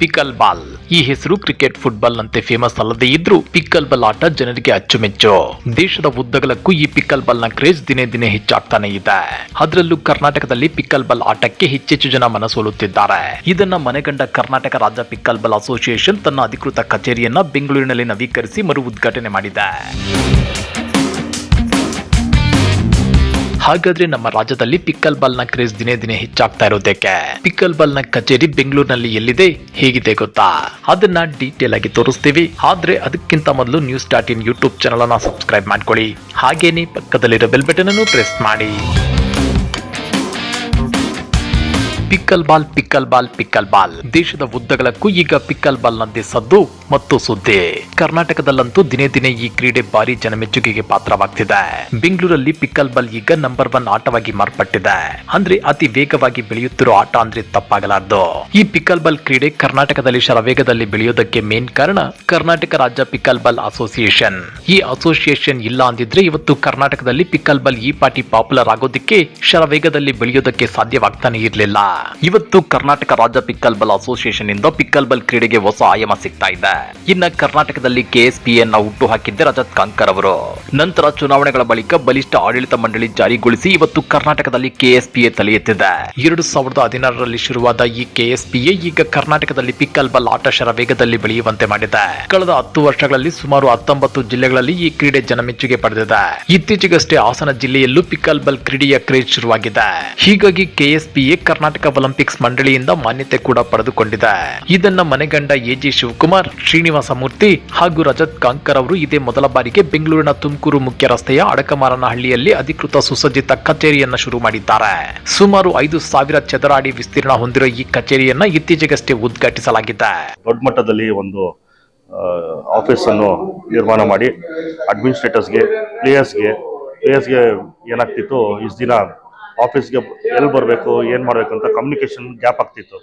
Pickle ball ಈ ಹೆಸರು cricket football ನಂತೆ ಫೇಮಸ್ ಅಲ್ಲದೇ ಇದ್ರೂ ಪಿಕ್ಕಲ್ ಬಾಲ್ ಆಟ ಜನರಿಗೆ ಅಚ್ಚುಮೆಚ್ಚು. ದೇಶದ ಉದ್ದಗಲಕ್ಕೂ ಈ ಪಿಕ್ಕಲ್ ಬಾಲ್ನ ಕ್ರೇಜ್ ದಿನೇ ದಿನೇ ಹೆಚ್ಚಾಗ್ತಾನೆ ಇದೆ. ಅದರಲ್ಲೂ ಕರ್ನಾಟಕದಲ್ಲಿ ಪಿಕ್ಕಲ್ ಬಾಲ್ ಆಟಕ್ಕೆ ಹೆಚ್ಚೆಚ್ಚು ಜನ ಮನಸೋಲುತ್ತಿದ್ದಾರೆ. ಇದನ್ನ ಮನೆಗಂಡ ಕರ್ನಾಟಕ ರಾಜ್ಯ ಪಿಕ್ಕಲ್ ಬಾಲ್ ಅಸೋಸಿಯೇಷನ್ ತನ್ನ ಅಧಿಕೃತ ಕಚೇರಿಯನ್ನ ಬೆಂಗಳೂರಿನಲ್ಲಿ ನವೀಕರಿಸಿ ಮರು ಉದ್ಘಾಟನೆ ಮಾಡಿದೆ. ಹಾಗಾದ್ರೆ ನಮ್ಮ ರಾಜ್ಯದಲ್ಲಿ ಪಿಕ್ಕಲ್ ಬಾಲ್ನ ಕ್ರೇಜ್ ದಿನೇ ದಿನೇ ಹೆಚ್ಚಾಗ್ತಾ ಇರೋದಕ್ಕೆ? ಪಿಕ್ಕಲ್ ಬಾಲ್ನ ಕಚೇರಿ ಬೆಂಗಳೂರಿನಲ್ಲಿ ಎಲ್ಲಿದೆ? ಹೇಗಿದೆ ಗೊತ್ತಾ? ಅದನ್ನ ಡೀಟೇಲ್ ಆಗಿ ತೋರಿಸ್ತೀವಿ. ಆದ್ರೆ ಅದಕ್ಕಿಂತ ಮೊದಲು news dot in YouTube channel ಅನ್ನ ಸಬ್ಸ್ಕ್ರೈಬ್ ಮಾಡ್ಕೊಳ್ಳಿ. ಹಾಗೇನೆ ಪಕ್ಕದಲ್ಲಿರೋ ಬೆಲ್ ಬಟನ್ ಅನ್ನು ಪ್ರೆಸ್ ಮಾಡಿ. Pickle ball pickle ball pickle ball ದೇಶದ ಉದ್ದಗಳಕ್ಕೂ ಈಗ ಪಿಕ್ಕಲ್ ಬಾಲ್ ನಂದೇ ಸದ್ದು ಮತ್ತು ಸುದ್ದಿ. ಕರ್ನಾಟಕದಲ್ಲಂತೂ ದಿನೇ ದಿನೇ ಈ ಕ್ರೀಡೆ ಭಾರಿ ಜನಮೆಚ್ಚುಗೆಗೆ ಪಾತ್ರವಾಗ್ತಿದೆ. ಬೆಂಗಳೂರಲ್ಲಿ ಪಿಕ್ಕಲ್ ಬಾಲ್ ಈಗ ನಂಬರ್ ಒನ್ ಆಟವಾಗಿ ಮಾರ್ಪಟ್ಟಿದೆ. ಅಂದ್ರೆ ಅತಿ ವೇಗವಾಗಿ ಬೆಳೆಯುತ್ತಿರೋ ಆಟ ಅಂದ್ರೆ ತಪ್ಪಾಗಲಾರದು. ಈ ಪಿಕ್ಕಲ್ ಬಾಲ್ ಕ್ರೀಡೆ ಕರ್ನಾಟಕದಲ್ಲಿ ಶರವೇಗದಲ್ಲಿ ಬೆಳೆಯೋದಕ್ಕೆ ಮೇನ್ ಕಾರಣ ಕರ್ನಾಟಕ ರಾಜ್ಯ ಪಿಕ್ಕಲ್ ಬಾಲ್ ಅಸೋಸಿಯೇಷನ್. ಈ ಅಸೋಸಿಯೇಷನ್ ಇಲ್ಲ ಅಂದಿದ್ರೆ ಇವತ್ತು ಕರ್ನಾಟಕದಲ್ಲಿ ಪಿಕ್ಕಲ್ ಬಾಲ್ ಈ ಪಾಟಿ ಪಾಪ್ಯುಲರ್ ಆಗೋದಕ್ಕೆ ಶರವೇಗದಲ್ಲಿ ಬೆಳೆಯೋದಕ್ಕೆ ಸಾಧ್ಯವಾಗ್ತಾನೆ ಇರಲಿಲ್ಲ. ಇವತ್ತು ಕರ್ನಾಟಕ ರಾಜ್ಯ ಪಿಕ್ಕಲ್ ಬಾಲ್ ಅಸೋಸಿಯೇಷನ್ ಇಂದ ಪಿಕ್ಕಲ್ ಬಾಲ್ ಕ್ರೀಡೆಗೆ ಹೊಸ ಆಯಾಮ ಸಿಗ್ತಾ ಇದೆ. ಇನ್ನ ಕರ್ನಾಟಕದಲ್ಲಿ ಕೆಎಸ್ಪಿ ಅನ್ನ ಹುಟ್ಟು ಹಾಕಿದ್ದೆ ರಜತ್ ಕಾಂಕರ್ ಅವರು. ನಂತರ ಚುನಾವಣೆಗಳ ಬಳಿಕ ಬಲಿಷ್ಠ ಆಡಳಿತ ಮಂಡಳಿ ಜಾರಿಗೊಳಿಸಿ ಇವತ್ತು ಕರ್ನಾಟಕದಲ್ಲಿ ಕೆಎಸ್ಪಿಎ ತಲೆ ಎತ್ತಿದೆ. ಎರಡು ಸಾವಿರದ ಹದಿನಾರರಲ್ಲಿ ಶುರುವಾದ ಈ ಕೆಎಸ್ಪಿಎ ಈಗ ಕರ್ನಾಟಕದಲ್ಲಿ ಪಿಕ್ಕಲ್ ಬಾಲ್ ಆಟ ಶರವೇಗದಲ್ಲಿ ಬೆಳೆಯುವಂತೆ ಮಾಡಿದೆ. ಕಳೆದ ಹತ್ತು ವರ್ಷಗಳಲ್ಲಿ ಸುಮಾರು ಹತ್ತೊಂಬತ್ತು ಜಿಲ್ಲೆಗಳಲ್ಲಿ ಈ ಕ್ರೀಡೆ ಜನಮೆಚ್ಚುಗೆ ಪಡೆದಿದೆ. ಇತ್ತೀಚೆಗಷ್ಟೇ ಹಾಸನ ಜಿಲ್ಲೆಯಲ್ಲೂ ಪಿಕ್ಕಲ್ ಬಾಲ್ ಕ್ರೀಡೆಯ ಕ್ರೇಜ್ ಶುರುವಾಗಿದೆ. ಹೀಗಾಗಿ ಕೆಎಸ್ಪಿಎ ಕರ್ನಾಟಕ ಒಲಿಂಪಿಕ್ಸ್ ಮಂಡಳಿಯಿಂದ ಮಾನ್ಯತೆ ಕೂಡ ಪಡೆದುಕೊಂಡಿದೆ. ಇದನ್ನ ಮನೆಗಂಡ ಎಜಿ ಶಿವಕುಮಾರ್, ಶ್ರೀನಿವಾಸ ಮೂರ್ತಿ ಹಾಗೂ ರಜತ್ ಕಾಂಕರ್ ಅವರು ಇದೇ ಮೊದಲ ಬಾರಿಗೆ ಬೆಂಗಳೂರಿನ ತುಮಕೂರು ಮುಖ್ಯ ರಸ್ತೆಯ ಅಡಕಮಾರನಹಳ್ಳಿಯಲ್ಲಿ ಅಧಿಕೃತ ಸುಸಜ್ಜಿತ ಕಚೇರಿಯನ್ನ ಶುರು ಮಾಡಿದ್ದಾರೆ. ಸುಮಾರು ಐದು ಸಾವಿರ ಚದರ ಅಡಿ ವಿಸ್ತೀರ್ಣ ಹೊಂದಿರೋ ಈ ಕಚೇರಿಯನ್ನ ಇತ್ತೀಚೆಗಷ್ಟೇ ಉದ್ಘಾಟಿಸಲಾಗಿದೆ. ದೊಡ್ಡ ಮಟ್ಟದಲ್ಲಿ ಒಂದು ಆಫೀಸ್ ಅನ್ನು ನಿರ್ಮಾಣ ಮಾಡಿ ಅಡ್ಮಿನಿಸ್ಟ್ರೇಟರ್ಸ್ಗೆ ಪ್ಲೇಯರ್ಸ್ಗೆ ಪ್ಲೇಯರ್ಸ್ಗೆ ಏನಾಗ್ತಿತ್ತು, ಇಷ್ಟು ದಿನ ಆಫೀಸ್ಗೆ ಎಲ್ಲಿ ಬರಬೇಕು ಏನು ಮಾಡಬೇಕು ಅಂತ ಕಮ್ಯುನಿಕೇಷನ್ ಗ್ಯಾಪ್ ಆಗ್ತಿತ್ತು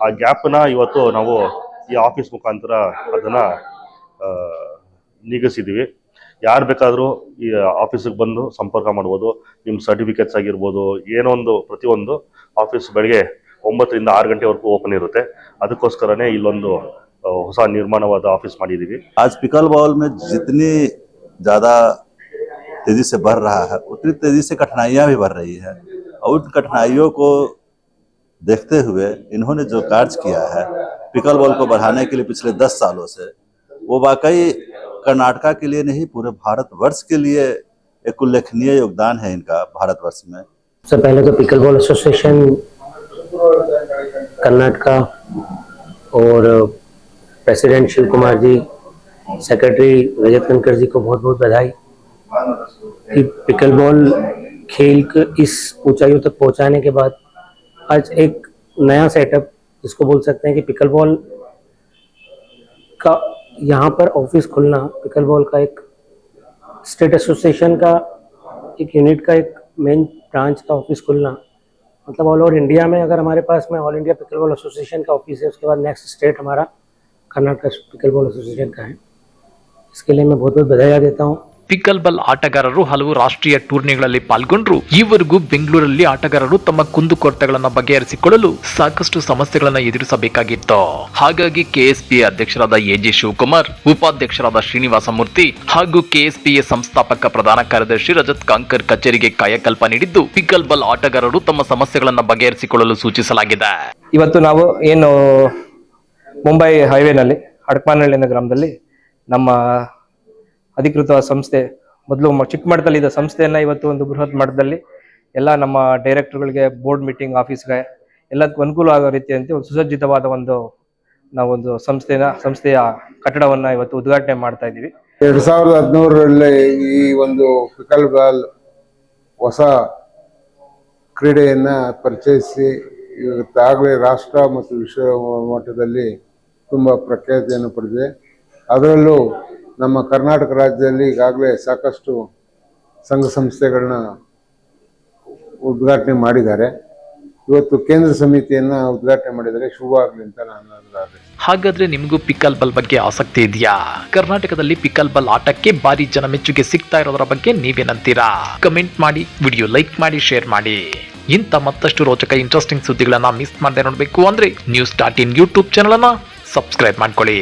ಆ ಗ್ಯಾಪ್ನ ಇವತ್ತು ನಾವು ಈ ಆಫೀಸ್ ಮುಖಾಂತರ ಅದನ್ನು ನೀಗಿಸಿದ್ದೀವಿ ಯಾರು ಬೇಕಾದರೂ ಈ ಆಫೀಸಿಗೆ ಬಂದು ಸಂಪರ್ಕ ಮಾಡ್ಬೋದು ನಿಮ್ಮ ಸರ್ಟಿಫಿಕೇಟ್ಸ್ ಆಗಿರ್ಬೋದು ಏನೋ ಒಂದು ಪ್ರತಿಯೊಂದು ಆಫೀಸ್ ಬೆಳಗ್ಗೆ ಒಂಬತ್ತರಿಂದ ಆರು ಗಂಟೆವರೆಗೂ ಓಪನ್ ಇರುತ್ತೆ ಅದಕ್ಕೋಸ್ಕರನೇ ಇಲ್ಲೊಂದು ಆ, ಹೊಸ ನಿರ್ಮಾಣವಾದ ಆಫೀಸ್ ಮಾಡಿದ್ದೀವಿ आज पिकल बॉल में जितनी ज्यादा तेज़ी से बढ़ रहा है, उतनी तेज़ी से कठिनाइयाँ भी बढ़ रही है। और उन कठिनाइयों को देखते हुए इन्होंने जो कार्य किया है, पिकल बॉल को बढ़ाने के लिए पिछले दस सालों से, वो वाकई कर्नाटका के लिए नहीं, पूरे भारतवर्ष के लिए एक उल्लेखनीय योगदान है इनका भारतवर्ष में। सबसे पहले तो पिकल बॉल एसोसिएशन कर्नाटका और प्रेसिडेंट शिव कुमार जी, सेक्रेटरी रजत कनकर जी को बहुत बहुत बधाई। कि पिकल बॉल खेल को इस ऊंचाइयों तक पहुँचाने के बाद आज एक नया सेटअप जिसको बोल सकते हैं कि पिकल बॉल का यहाँ पर ऑफ़िस खुलना पिकल बॉल का एक स्टेट एसोसिएशन का एक यूनिट का एक मेन ब्रांच का ऑफ़िस खुलना। मतलब ऑल ओवर इंडिया में अगर हमारे पास में all India pickle ball association का ऑफ़िस है, उसके बाद नेक्स्ट स्टेट हमारा कर्नाटक पिकल बॉल एसोसिएशन का है। इसके लिए मैं बहुत बहुत बधाई देता हूँ। ಪಿಕ್ಕಲ್ ಬಾಲ್ ಆಟಗಾರರು ಹಲವು ರಾಷ್ಟ್ರೀಯ ಟೂರ್ನಿಗಳಲ್ಲಿ ಪಾಲ್ಗೊಂಡ್ರು. ಈವರೆಗೂ ಬೆಂಗಳೂರಲ್ಲಿ ಆಟಗಾರರು ತಮ್ಮ ಕುಂದುಕೊರತೆಗಳನ್ನು ಬಗೆಹರಿಸಿಕೊಳ್ಳಲು ಸಾಕಷ್ಟು ಸಮಸ್ಯೆಗಳನ್ನು ಎದುರಿಸಬೇಕಾಗಿತ್ತು. ಹಾಗಾಗಿ ಕೆಎಸ್ಪಿ ಅಧ್ಯಕ್ಷರಾದ ಎಜಿ ಶಿವಕುಮಾರ್, ಉಪಾಧ್ಯಕ್ಷರಾದ ಶ್ರೀನಿವಾಸ ಮೂರ್ತಿ ಹಾಗೂ ಕೆಎಸ್ಪಿ ಸಂಸ್ಥಾಪಕ ಪ್ರಧಾನ ಕಾರ್ಯದರ್ಶಿ ರಜತ್ ಕಾಂಕರ್ ಕಚೇರಿಗೆ ಕಾಯಕಲ್ಪ ನೀಡಿದ್ದು ಪಿಕ್ಕಲ್ ಬಾಲ್ ಆಟಗಾರರು ತಮ್ಮ ಸಮಸ್ಯೆಗಳನ್ನು ಬಗೆಹರಿಸಿಕೊಳ್ಳಲು ಸೂಚಿಸಲಾಗಿದೆ. ಇವತ್ತು ನಾವು ಏನು ಮುಂಬೈ ಹೈವೇನಲ್ಲಿ ಹಡಕಮಾನಹಳ್ಳಿ ಗ್ರಾಮದಲ್ಲಿ ನಮ್ಮ ಅಧಿಕೃತ ಸಂಸ್ಥೆ, ಮೊದಲು ಚಿಕ್ಕ ಮಟ್ಟದಲ್ಲಿದ್ದ ಸಂಸ್ಥೆಯನ್ನ ಇವತ್ತು ಒಂದು ಬೃಹತ್ ಮಟ್ಟದಲ್ಲಿ ಎಲ್ಲ ನಮ್ಮ ಡೈರೆಕ್ಟರ್ಗಳಿಗೆ, ಬೋರ್ಡ್ ಮೀಟಿಂಗ್ ಆಫೀಸ್ಗೆ ಎಲ್ಲದಕ್ಕೂ ಅನುಕೂಲ ಆಗೋ ರೀತಿಯಂತೆ ಒಂದು ಸುಸಜ್ಜಿತವಾದ ಒಂದು ನಾವೊಂದು ಸಂಸ್ಥೆನ, ಸಂಸ್ಥೆಯ ಕಟ್ಟಡವನ್ನ ಇವತ್ತು ಉದ್ಘಾಟನೆ ಮಾಡ್ತಾ ಇದ್ದೀವಿ. ಎರಡ್ ಸಾವಿರದ ಹದಿನೂರರಲ್ಲಿ ಈ ಒಂದು ಪಿಕಲ್ ಬಾಲ್ ಹೊಸ ಕ್ರೀಡೆಯನ್ನ ಪರಿಚಯಿಸಿ ಇವತ್ತಾಗಲೇ ರಾಷ್ಟ್ರ ಮತ್ತು ವಿಶ್ವ ಮಟ್ಟದಲ್ಲಿ ತುಂಬ ಪ್ರಖ್ಯಾತಿಯನ್ನು ಪಡೆದಿದೆ. ಅದರಲ್ಲೂ ನಮ್ಮ ಕರ್ನಾಟಕ ರಾಜ್ಯದಲ್ಲಿ ಈಗಾಗಲೇ ಸಾಕಷ್ಟು ಸಂಘ ಸಂಸ್ಥೆಗಳನ್ನ ಉದ್ಘಾಟನೆ ಮಾಡಿದ್ದಾರೆ. ಇವತ್ತು ಕೇಂದ್ರ ಸಮಿತಿಯನ್ನ ಉದ್ಘಾಟನೆ ಮಾಡಿದರೆ ಶುಭ ಆಗಲಿ ಅಂತ ನಾನು ಹಾಗಾದ್ರೆ ನಿಮಗೂ ಪಿಕ್ಕಲ್ ಬಲ್ ಬಗ್ಗೆ ಆಸಕ್ತಿ ಇದೆಯಾ? ಕರ್ನಾಟಕದಲ್ಲಿ ಪಿಕ್ಕಲ್ ಬಲ್ ಆಟಕ್ಕೆ ಭಾರಿ ಜನ ಮೆಚ್ಚುಗೆ ಸಿಗ್ತಾ ಇರೋದ್ರ ಬಗ್ಗೆ ನೀವೇನಂತೀರಾ? ಕಮೆಂಟ್ ಮಾಡಿ ವಿಡಿಯೋ ಲೈಕ್ ಮಾಡಿ ಶೇರ್ ಮಾಡಿ. ಇಂಥ ಮತ್ತಷ್ಟು ರೋಚಕ ಇಂಟ್ರೆಸ್ಟಿಂಗ್ ಸುದ್ದಿಗಳನ್ನ ಮಿಸ್ ಮಾಡದೆ ನೋಡಬೇಕು ಅಂದ್ರೆ news dot in YouTube channel ಅನ್ನ ಸಬ್ಸ್ಕ್ರೈಬ್ ಮಾಡ್ಕೊಳ್ಳಿ.